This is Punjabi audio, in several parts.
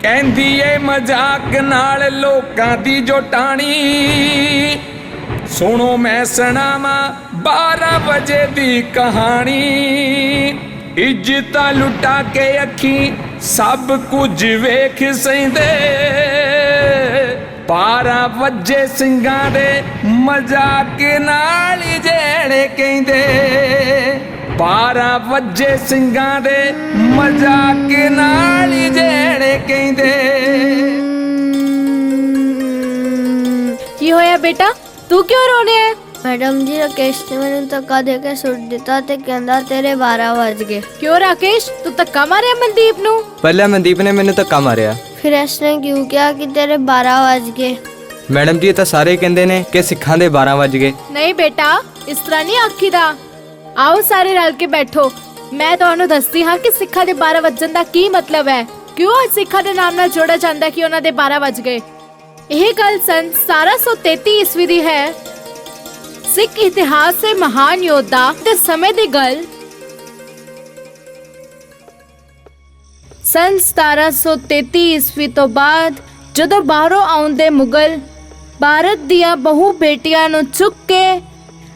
ਕਹਿੰਦੀ ਏ ਮਜ਼ਾਕ ਨਾਲ ਲੋਕਾਂ ਦੀ ਜੋ ਟਾਣੀ। ਸੁਣੋ ਮੈਂ ਸੁਣਾਵਾਂ 12 ਵਜੇ ਦੀ ਕਹਾਣੀ। ਇੱਜ਼ਤਾਂ ਲੁਟਾ ਕੇ ਅੱਖੀ, ਸਭ ਕੁਝ ਵੇਖ ਸੈਂਦੇ। 12 ਵਜੇ ਸਿੰਘਾਂ ਦੇ ਮਜ਼ਾਕ ਨਾਲ ਹੀ ਜਿਹੜੇ ਕਹਿੰਦੇ। 12 ਵਜੇ ਸਿੰਘਾਂ ਦੇ ਮਜ਼ਾਕ ਨਾਲ ਹੀ ਜਿਹੜੇ ਕਹਿੰਦੇ। ਕੀ ਹੋਇਆ ਬੇਟਾ? ਤੂੰ ਕਿਉਂ ਰੋ ਰਿਹਾ ਹੈ ਮੈਡਮ ਜੀ ਰਾਕੇਸ਼ ਨੇ ਮੈਨੂੰ ਧੱਕਾ ਦੇ ਕੇ ਸੁੱਟ ਦਿੱਤਾ ਤੇ ਕਹਿੰਦਾ ਤੇਰੇ 12 ਵੱਜ ਗਏ। ਕਿਉਂ ਰਾਕੇਸ਼? ਤੂੰ ਧੱਕਾ ਮਾਰਿਆ ਮਨਦੀਪ ਨੂੰ? ਪਹਿਲਾਂ ਮਨਦੀਪ ਨੇ ਮੈਨੂੰ ਧੱਕਾ ਮਾਰਿਆ। ਫਿਰ ਇਸਨੇ ਕਿਉਂ ਕਿਹਾ ਕਿ ਤੇਰੇ 12 ਵੱਜ ਗਏ? ਮੈਡਮ ਜੀ ਇਹ ਤਾਂ ਸਾਰੇ ਕਹਿੰਦੇ ਨੇ ਕਿ ਸਿੱਖਾਂ ਦੇ 12 ਵੱਜ ਗਏ। ਨਹੀਂ ਬੇਟਾ ਇਸ ਤਰ੍ਹਾਂ ਨਹੀਂ ਆਖੀਦਾ। ਆਓ ਸਾਰੇ ਰਲ ਕੇ ਬੈਠੋ। ਮੈਂ ਤੁਹਾਨੂੰ ਦੱਸਦੀ ਹਾਂ ਕਿ ਸਿੱਖਾਂ ਦੇ 12 ਵੱਜਣ ਦਾ ਕੀ ਮਤਲਬ ਹੈ। ਕਿਉਂ ਅੱਜ ਸਿੱਖਾਂ ਦੇ ਨਾਮ ਨਾਲ ਜੋੜਿਆ ਜਾਂਦਾ ਕਿ ਉਹਨਾਂ ਦੇ 12 ਵੱਜ ਗਏ? ਇਹ ਗੱਲ ਸਨ 1733 ਈਸਵੀ ਦੀ ਹੈ। ਸਿੱਖ ਇਤਿਹਾਸ ਦੇ ਮਹਾਨ ਯੋਧਾ ਤੇ ਸਮੇਂ ਦੀ ਗੱਲ। ਸਨ 1733 ਈਸਵੀ ਤੋਂ ਬਾਅਦ ਜਦੋਂ ਬਾਹਰੋਂ ਆਉਂਦੇ ਮੁਗਲ, ਭਾਰਤ ਦੀਆਂ ਬਹੁ ਬੇਟੀਆਂ ਨੂੰ ਚੁੱਕ ਕੇ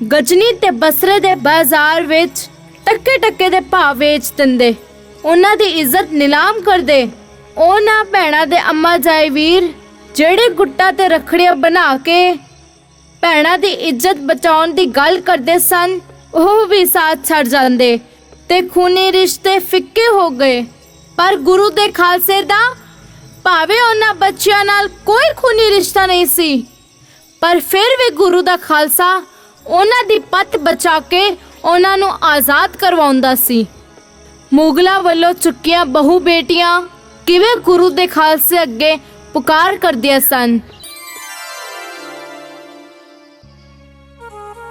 ਗਜਨੀ ਤੇ ਬਸਰੇ ਦੇ ਬਾਜ਼ਾਰ ਵਿੱਚ ਟੱਕੇ ਟੱਕੇ ਦੇ ਭਾਅ ਵੇਚ ਦਿੰਦੇ। ਉਹਨਾਂ ਦੀ ਇੱਜ਼ਤ ਨਿਲਾਮ ਕਰਦੇ। ਉਹਨਾਂ ਭੈਣਾਂ ਦੇ ਅੰਮਾ ਜਾਏ ਵੀਰ ਜਿਹੜੇ ਗੁੱਟਾਂ ਤੇ ਰਖੜੀਆਂ ਬਣਾ ਕੇ ਭੈਣਾਂ ਦੀ ਇੱਜ਼ਤ ਬਚਾਉਣ ਦੀ ਗੱਲ ਕਰਦੇ ਸਨ, ਉਹ ਵੀ ਸਾਥ ਛੱਡ ਜਾਂਦੇ ਤੇ ਖੂਨੀ ਰਿਸ਼ਤੇ ਫਿੱਕੇ ਹੋ ਗਏ। ਪਰ ਗੁਰੂ ਦੇ ਖਾਲਸੇ ਦਾ ਭਾਵੇਂ ਉਹਨਾਂ ਬੱਚਿਆਂ ਨਾਲ ਕੋਈ ਖੂਨੀ ਰਿਸ਼ਤਾ ਨਹੀਂ ਸੀ, ਪਰ ਫਿਰ ਵੀ ਗੁਰੂ ਦਾ ਖਾਲਸਾ ਉਹਨਾਂ ਦੀ ਪੱਤ ਬਚਾ ਕੇ ਉਹਨਾਂ ਨੂੰ ਆਜ਼ਾਦ ਕਰਵਾਉਂਦਾ ਸੀ। ਮੁਗਲਾਂ ਵੱਲੋਂ ਚੁੱਕੀਆਂ ਬਹੁ ਬੇਟੀਆਂ ਕਿਵੇਂ ਗੁਰੂ ਦੇ ਖਾਲਸੇ ਅੱਗੇ ਪੁਕਾਰ ਕਰਦੀਆਂ ਸਨ?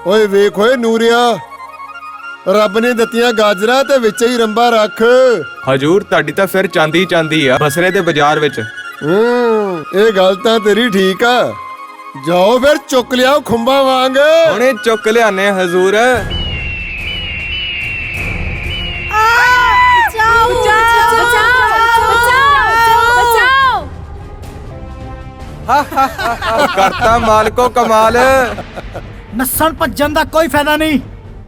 ਓਏ ਵੇਖ ਓਏ ਨੂਰਿਆ ਰੱਬ ਨੇ ਦਿੱਤੀਆਂ ਗਾਜਰਾਂ ਤੇ ਵਿੱਚ ਹੀ ਰੰਬਾ ਰੱਖ। ਹਜੂਰ ਤੁਹਾਡੀ ਤਾਂ ਫਿਰ ਚਾਂਦੀ ਚਾਂਦੀ ਆ ਬਸਰੇ ਦੇ ਬਾਜ਼ਾਰ ਵਿੱਚ। ਹੂੰ ਇਹ ਗੱਲ ਤਾਂ ਤੇਰੀ ਠੀਕ ਆ। ਜਾਓ ਫਿਰ ਚੁੱਕ ਲਿਆਓ ਖੁੰਬਾਂ ਵਾਂਗ। ਹੁਣੇ ਚੁੱਕ ਲਿਆਨੇ ਹਜ਼ੂਰ। ਬਚਾਓ ਬਚਾਓ ਬਚਾਓ ਉਹ ਕਰਤਾ ਮਾਲਕੋ ਕਮਾਲ। ਨੱਸਣ ਭੱਜਣ ਦਾ ਕੋਈ ਫਾਇਦਾ ਨਹੀਂ।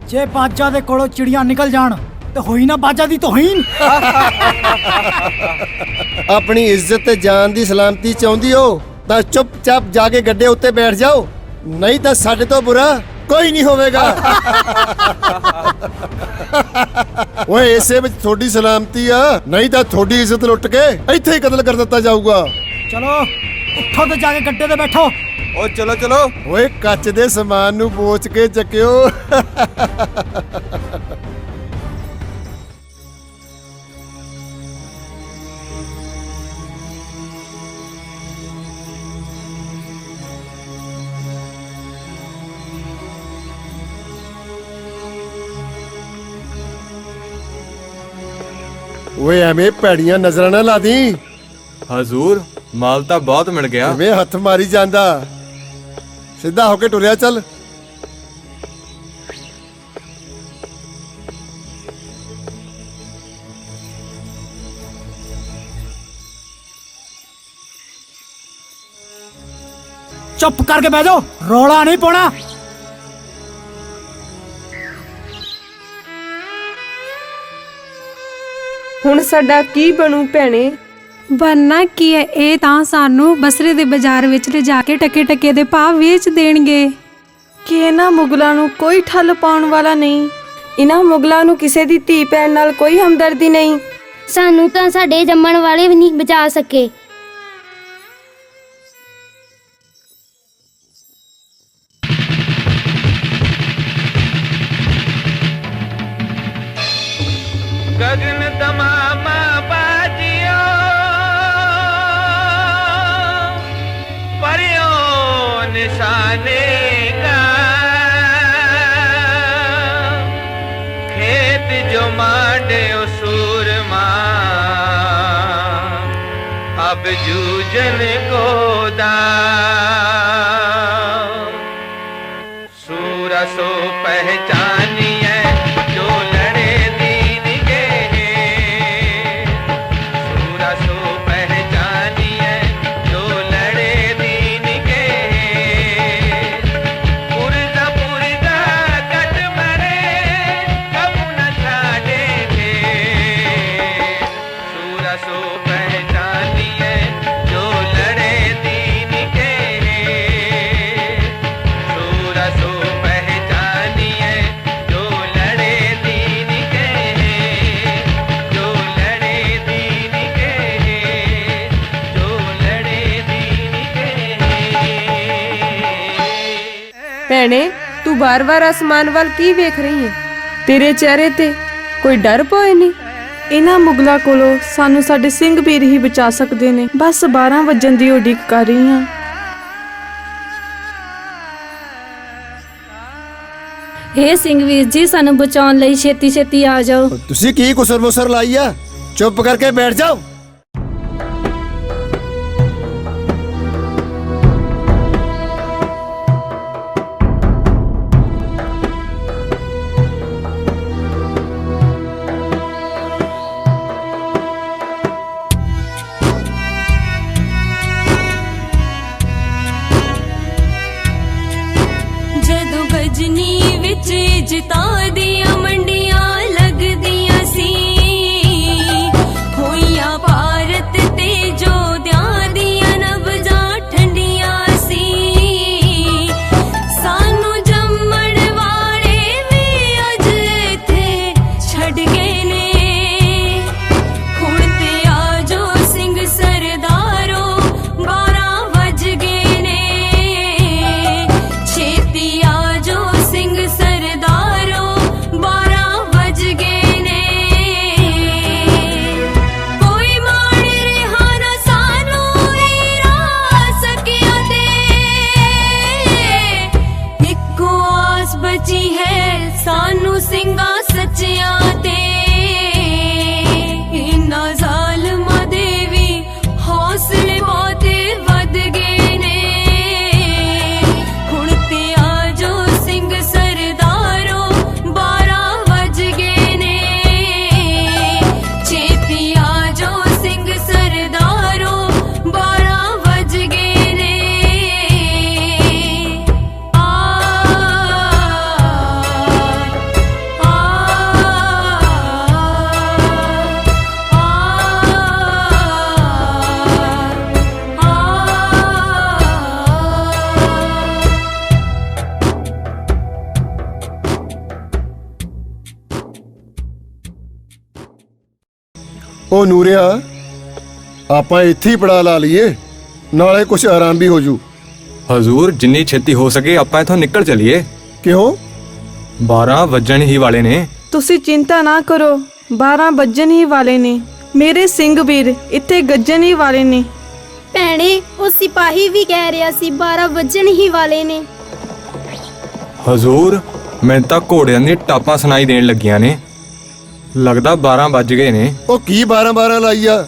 ਜੇ ਬਾਜਾ ਦੇ ਕੋਲੋਂ ਚਿੜੀਆਂ ਨਿਕਲ ਜਾਣ ਤੇ ਹੋਈ ਨਾ ਬਾਜਾ ਦੀ ਤੋਹੀਨ। ਆਪਣੀ ਇੱਜ਼ਤ ਤੇ ਜਾਨ ਦੀ ਸਲਾਮਤੀ ਚਾਹੁੰਦੀ ਹੋ? ਤਾਂ ਚੁੱਪਚਾਪ ਜਾ ਕੇ ਗੱਡੇ ਉੱਤੇ ਬੈਠ ਜਾਓ। ਨਹੀਂ ਤਾਂ ਸਾਡੇ ਤੋਂ ਬੁਰਾ ਕੋਈ ਨਹੀਂ ਹੋਵੇਗਾ। ਓਏ ਇਸੇ ਵਿੱਚ ਤੁਹਾਡੀ ਸਲਾਮਤੀ ਆ। ਨਹੀਂ ਤਾਂ ਤੁਹਾਡੀ ਇੱਜ਼ਤ ਲੁੱਟ ਕੇ ਇੱਥੇ ਹੀ ਕਤਲ ਕਰ ਦਿੱਤਾ ਜਾਊਗਾ। ਚਲੋ ਉੱਠੋ ਤੇ ਜਾ ਕੇ ਗੱਡੇ ਤੇ ਬੈਠੋ। ਉਹ ਚਲੋ ਚਲੋ। ਓਏ ਕੱਚ ਦੇ ਸਮਾਨ ਨੂੰ ਪੋਚ ਕੇ ਚੱਕਿਓ। ਓਏ ਐਵੇਂ ਭੈੜੀਆਂ ਨਜ਼ਰਾਂ ਨਾ ਲਾਦੀ ਹਜ਼ੂਰ ਮਾਲ ਤਾਂ ਬਹੁਤ ਮਿਲ ਗਿਆ। ਐਵੇਂ ਹੱਥ ਮਾਰੀ ਜਾਂਦਾ। ਸਿੱਧਾ ਹੋ ਕੇ ਟੁਰਿਆ ਚੱਲ। ਚੁੱਪ ਕਰਕੇ ਬਹਿ ਜਾਓ। ਰੋਲਾ ਨਹੀਂ ਪਾਉਣਾ। ਹੁਣ ਸਾਡਾ ਕੀ ਬਣੂ ਭੈਣੇ? ਬਣਨਾ ਕੀ ਹੈ? ਇਹ ਤਾਂ ਸਾਨੂੰ ਬਸਰੇ ਦੇ ਬਾਜ਼ਾਰ ਵਿੱਚ ਲਿਜਾ ਕੇ ਟਕੇ ਟਕੇ ਦੇ ਭਾਅ ਵੇਚ ਦੇਣਗੇ। ਕਿ ਇਹਨਾਂ ਮੁਗਲਾਂ ਨੂੰ ਕੋਈ ਠੱਲ ਪਾਉਣ ਵਾਲਾ ਨਹੀਂ। ਇਹਨਾਂ ਮੁਗਲਾਂ ਨੂੰ ਕਿਸੇ ਦੀ ਧੀ ਭੈਣ ਨਾਲ ਕੋਈ ਹਮਦਰਦੀ ਨਹੀਂ। ਸਾਨੂੰ ਤਾਂ ਸਾਡੇ ਜੰਮਣ ਵਾਲੇ ਵੀ ਨਹੀਂ ਬਚਾ ਸਕੇ। गगन तमामा निशाने का खेत जो मारे सूर अब जूझन गोदा सूरसो पहचान ਭੈਣੇ ਤੂੰ ਬਾਰ-ਬਾਰ ਅਸਮਾਨ ਵੱਲ ਕੀ ਵੇਖ ਰਹੀ ਹੈ? ਤੇਰੇ ਚਿਹਰੇ ਤੇ ਕੋਈ ਡਰ ਪੋਏ ਨਹੀਂ ਇਹਨਾਂ ਮੁਗਲਾਂ ਕੋਲੋਂ ਸਾਨੂੰ ਸਾਡੇ ਸਿੰਘ ਵੀਰ ਹੀ ਬਚਾ ਸਕਦੇ ਨੇ। ਬਸ 12 ਵਜਣ ਦੀ ਉਡੀਕ ਕਰ ਰਹੀ ਹਾਂ। ਹੇ ਸਿੰਘਵੀਰ ਜੀ ਸਾਨੂੰ ਬਚਾਉਣ ਲਈ ਛੇਤੀ ਛੇਤੀ ਆ ਜਾਓ। ਤੁਸੀਂ ਕੀ ਕੁਸਰ ਮੁਸਰ ਲਾਈ ਆ? ਚੁੱਪ ਕਰਕੇ ਬੈਠ ਜਾਓ। ਵਿੱਚ ਉਹ ਨੂਰਿਆ ਆਪਾਂ ਇੱਥੇ ਹੀ ਪੜਾ ਲਾ ਲਈਏ ਨਾਲੇ ਕੁਝ ਆਰਾਮ ਵੀ ਹੋ ਜੂ। ਹਜ਼ੂਰ ਜਿੰਨੀ ਛੇਤੀ ਹੋ ਸਕੇ ਆਪਾਂ ਇੱਥੋਂ ਨਿਕਲ ਚਲੀਏ। ਕਿਉਂ? 12 ਵੱਜਣ ਹੀ ਵਾਲੇ ਨੇ। ਤੁਸੀਂ ਚਿੰਤਾ ਨਾ ਕਰੋ 12 ਵੱਜਣ ਹੀ ਵਾਲੇ ਨੇ। ਮੇਰੇ ਸਿੰਘ ਵੀਰ ਇੱਥੇ ਗੱਜਣ ਹੀ ਵਾਲੇ ਨੇ। ਭੈਣੇ ਉਹ ਸਿਪਾਹੀ ਵੀ ਕਹਿ ਰਿਹਾ ਸੀ 12 ਵੱਜਣ ਹੀ ਵਾਲੇ ਨੇ। ਹਜ਼ੂਰ ਮੈਨੂੰ ਤਾਂ ਘੋੜਿਆਂ ਦੀ ਟਾਪਾਂ ਸੁਣਾਈ ਦੇਣ ਲੱਗੀਆਂ ਨੇ। ਲੱਗਦਾ 12 ਵੱਜ ਗਏ ਨੇ। ਉਹ ਕੀ 12 12 ਲਾਈ ਆ?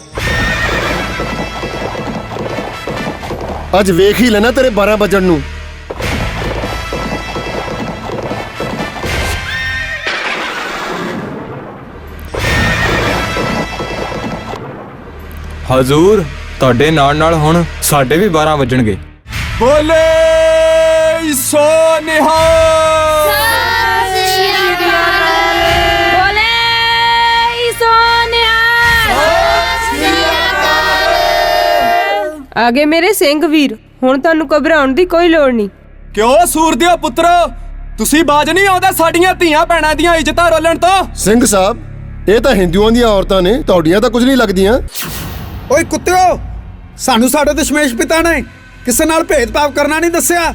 ਅੱਜ ਵੇਖ ਹੀ ਲੈਣਾ ਤੇਰੇ 12 ਵਜਣ ਨੂੰ। ਹਜ਼ੂਰ ਤੁਹਾਡੇ ਨਾਲ ਨਾਲ ਹੁਣ ਸਾਡੇ ਵੀ 12 ਵੱਜਣਗੇ। ਬੋਲੇ ਸੋ ਨਿਹਾਲ! ਆਗੇ ਮੇਰੇ ਸਿੰਘ ਵੀਰ ਹੁਣ ਤੁਹਾਨੂੰ ਘਬਰਾਉਣ ਦੀ ਕੋਈ ਲੋੜ ਨਹੀਂ। ਕਿਉਂ ਸੂਰਦਿਓ ਪੁੱਤਰੋ? ਤੁਸੀਂ ਬਾਜ ਨਹੀਂ ਆਉਂਦਾ ਸਾਡੀਆਂ ਧੀਆਂ ਭੈਣਾਂ ਦੀਆਂ ਇੱਜ਼ਤਾਂ ਰੋਲਣ ਤੋਂ? ਸਿੰਘ ਸਾਹਿਬ ਇਹ ਤਾਂ ਹਿੰਦੂਆਂ ਦੀਆਂ ਔਰਤਾਂ ਨੇ ਤੁਹਾਡੀਆਂ ਤਾਂ ਕੁਝ ਨਹੀਂ ਲੱਗਦੀਆਂ। ਓਏ ਕੁੱਤਿਓ ਸਾਨੂੰ ਸਾਡੇ ਦਸ਼ਮੇਸ਼ ਪਿਤਾ ਨੇ ਕਿਸੇ ਨਾਲ ਭੇਦਭਾਵ ਕਰਨਾ ਨਹੀਂ ਦੱਸਿਆ।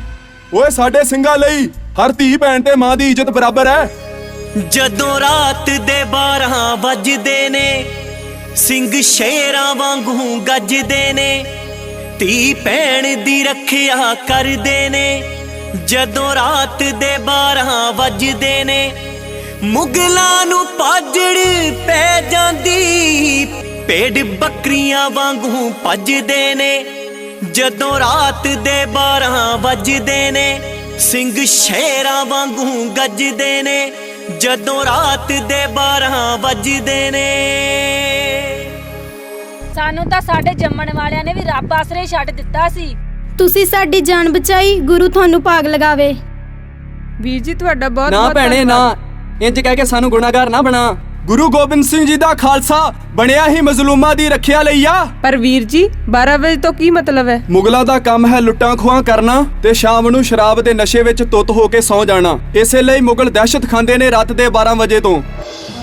ਓਏ ਸਾਡੇ ਸਿੰਘਾਂ ਲਈ ਹਰ ਧੀ ਭੈਣ ਤੇ ਮਾਂ ਦੀ ਇੱਜ਼ਤ ਬਰਾਬਰ ਹੈ। ਜਦੋਂ ਰਾਤ ਦੇ 12 ਵੱਜਦੇ ਨੇ ਸਿੰਘ ਸ਼ੇਰਾਂ ਵਾਂਗੂ ਗੱਜਦੇ ਨੇ ਧੀ ਭੈਣ ਦੀ ਰੱਖਿਆ ਕਰਦੇ ਨੇ। ਜਦੋਂ ਰਾਤ ਦੇ 12 ਵੱਜਦੇ ਨੇ, ਮੁਗਲਾਂ ਨੂੰ ਪਾਜੜ ਪੈ ਜਾਂਦੀ। ਭੇਡ ਬੱਕਰੀਆਂ ਵਾਂਗੂ ਭੱਜਦੇ ਨੇ। ਜਦੋਂ ਰਾਤ ਦੇ 12 ਵੱਜਦੇ ਨੇ, ਸਿੰਘ ਸ਼ੇਰਾਂ ਵਾਂਗੂ ਗੱਜਦੇ ਨੇ। ਜਦੋਂ ਰਾਤ ਦੇ 12 ਵੱਜਦੇ ਨੇ। ਸਾਨੂੰ ਤਾਂ ਸਾਡੇ ਜੰਮਣ ਵਾਲਿਆਂ ਨੇ ਵੀ ਰੱਬ ਆਸਰੇ ਛੱਡ ਦਿੱਤਾ ਸੀ। ਤੁਸੀਂ ਸਾਡੀ ਜਾਨ ਬਚਾਈ ਗੁਰੂ ਤੁਹਾਨੂੰ ਭਾਗ ਲਗਾਵੇ। ਵੀਰ ਜੀ ਤੁਹਾਡਾ ਬਹੁਤ ਨਾ ਬਹੁਤ ਭੈਣੇ ਨਾ। ਇੰਜ ਕਹਿ ਕੇ ਸਾਨੂੰ ਗੁਨਾਹਗਾਰ ਨਾ ਬਣਾ। ਗੁਰੂ ਗੋਬਿੰਦ ਸਿੰਘ ਜੀ ਦਾ ਖਾਲਸਾ ਬਣਿਆ ਹੀ ਮਜ਼ਲੂਮਾਂ ਦੀ ਰੱਖਿਆ ਲਈ ਆ। ਪਰ ਵੀਰ ਜੀ 12 ਵਜੇ ਤੋਂ ਕੀ ਮਤਲਬ ਹੈ? ਮੁਗਲਾਂ ਦਾ ਕੰਮ ਹੈ ਲੁੱਟਾਂ ਖੋਹਾਂ ਕਰਨਾ ਤੇ ਸ਼ਾਮ ਨੂੰ ਸ਼ਰਾਬ ਦੇ ਨਸ਼ੇ ਵਿੱਚ ਤੁੱਤ ਹੋ ਕੇ ਸੌ ਜਾਣਾ। ਇਸੇ ਲਈ ਮੁਗਲ ਦਹਿਸ਼ਤ ਖਾਂਦੇ ਨੇ ਰਾਤ ਦੇ 12 ਵਜੇ ਤੋਂ।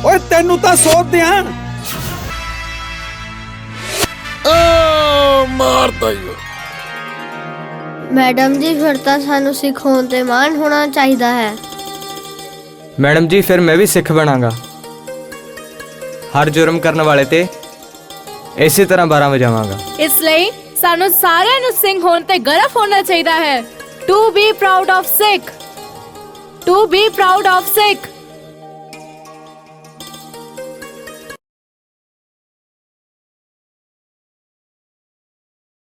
ਓਏ ਤੈਨੂੰ ਤਾਂ ਸੋਧ ਦਿਆਂ। ਓ ਮਾਰਤਾ ਈ ਮੈਡਮ ਜੀ ਫਿਰ ਤਾਂ ਸਾਨੂੰ ਸਿੱਖ ਹੋਣ ਤੇ ਮਾਣ ਹੋਣਾ ਚਾਹੀਦਾ ਹੈ। ਮੈਡਮ ਜੀ ਫਿਰ ਮੈਂ ਵੀ ਸਿੱਖ ਬਣਾਂਗਾ। ਹਰ ਜੁਰਮ ਕਰਨ ਵਾਲੇ ਤੇ ਇਸੇ ਤਰ੍ਹਾਂ 12 ਵਜਾਵਾਂਗਾ। ਇਸ ਲਈ ਸਾਨੂੰ ਸਾਰਿਆਂ ਨੂੰ ਸਿੰਘ ਹੋਣ ਤੇ ਗਰਵ ਹੋਣਾ ਚਾਹੀਦਾ ਹੈ। To be proud of Sikh to be proud of Sikh